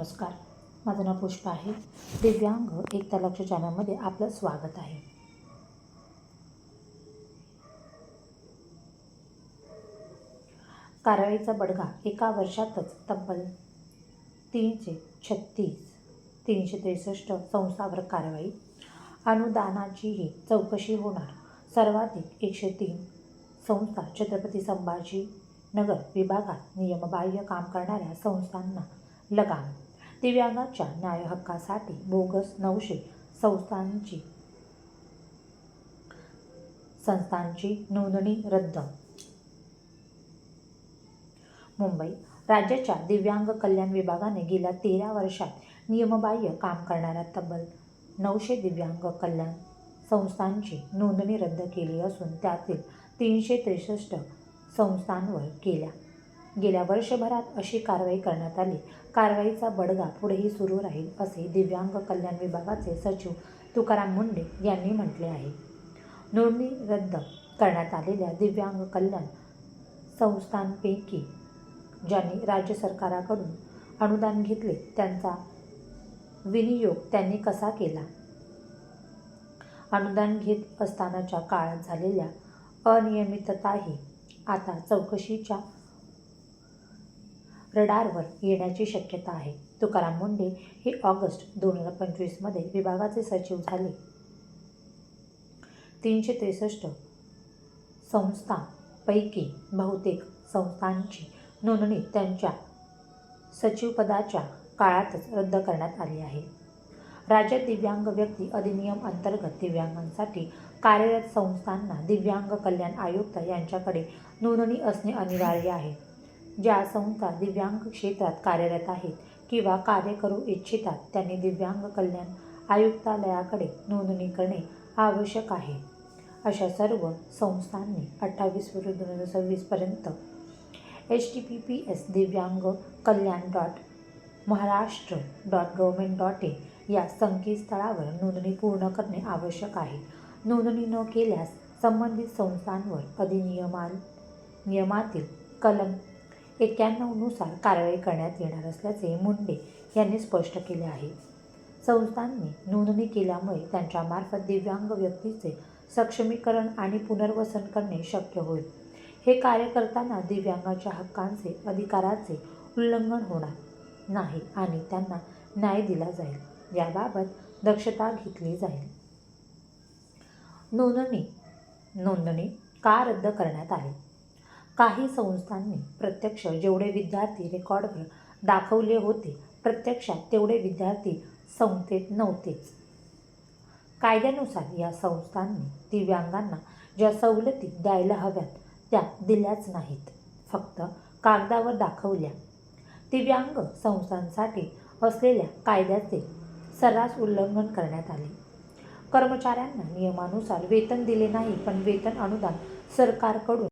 नमस्कार. माझं नाव पुष्पा आहे. दिव्यांग एकता लक्ष चॅनलमध्ये आपलं स्वागत आहे. कारवाईचा बडगा एका वर्षातच तब्बल तीनशे छत्तीस तीनशे त्रेसष्ट संस्थावर कारवाई. अनुदानाचीही चौकशी होणार. सर्वाधिक एकशे तीन संस्था छत्रपती संभाजी नगर विभागात नियमबाह्य काम करणाऱ्या संस्थांना लगाम दिव्यांगाच्या न्यायहक्कासाठी बोगस नऊशे संस्थांची संस्थांची नोंदणी रद्द. मुंबई राज्याच्या दिव्यांग कल्याण विभागाने गेल्या तेरा वर्षात नियमबाह्य काम करणाऱ्या तब्बल नऊशे दिव्यांग कल्याण संस्थांची नोंदणी रद्द केली असून त्यातील तीनशे त्रेसष्ट संस्थांवर केल्या. गेल्या वर्षभरात अशी कारवाई करण्यात आली. कारवाईचा बडगा पुढेही सुरू राहील असे दिव्यांग कल्याण विभागाचे सचिव तुकाराम मुंडे यांनी म्हटले आहे. नोंदणी रद्द करण्यात आलेल्या दिव्यांग कल्याण संस्थांपैकी ज्यांनी राज्य सरकाराकडून अनुदान घेतले त्यांचा विनियोग त्यांनी कसा केला? अनुदान घेत असतानाच्या काळात झालेल्या अनियमितताही आता चौकशीच्या रडारवर येण्याची शक्यता आहे. तुकाराम मुंडे हे ऑगस्ट दोन हजार पंचवीसमध्ये विभागाचे सचिव झाले. तीनशे त्रेसष्ट संस्थांपैकी बहुतेक संस्थांची नोंदणी त्यांच्या सचिवपदाच्या काळातच रद्द करण्यात आली आहे. राज्यात दिव्यांग व्यक्ती अधिनियम अंतर्गत दिव्यांगांसाठी कार्यरत संस्थांना दिव्यांग कल्याण आयुक्त यांच्याकडे नोंदणी असणे अनिवार्य आहे. ज्या संस्था दिव्यांग क्षेत्रात कार्यरत आहेत किंवा कार्य करू इच्छितात त्यांनी दिव्यांग कल्याण आयुक्तालयाकडे नोंदणी करणे आवश्यक आहे. अशा सर्व संस्थांनी अठ्ठावीस फेब्रुवारी दोन हजार सव्वीसपर्यंत H T P P S दिव्यांग कल्याण dot Maharashtra dot government dot in या संकेतस्थळावर नोंदणी पूर्ण करणे आवश्यक आहे. नोंदणी न केल्यास संबंधित संस्थांवर अधिनियमा नियमातील कलम एक्क्याण्णवनुसार कारवाई करण्यात येणार असल्याचे मुंडे यांनी स्पष्ट केले आहे. संस्थांनी नोंदणी केल्यामुळे त्यांच्यामार्फत दिव्यांग व्यक्तीचे सक्षमीकरण आणि पुनर्वसन करणे शक्य होईल. हे कार्य करताना दिव्यांगाच्या हक्कांचे अधिकाराचे उल्लंघन होणार नाही आणि त्यांना न्याय दिला जाईल. याबाबत दक्षता घेतली जाईल. नोंदणी नोंदणी का रद्द करण्यात आली? काही संस्थांनी प्रत्यक्ष जेवढे विद्यार्थी रेकॉर्डवर दाखवले होते प्रत्यक्षात तेवढे विद्यार्थी संस्थेत नव्हतेच. कायद्यानुसार या संस्थांनी दिव्यांगांना ज्या सवलती द्यायला हव्यात त्या दिल्याच नाहीत. फक्त कागदावर दाखवल्या. दिव्यांग संस्थांसाठी असलेल्या कायद्याचे सर्रास उल्लंघन करण्यात आले. कर्मचाऱ्यांना नियमानुसार वेतन दिले नाही पण वेतन अनुदान सरकारकडून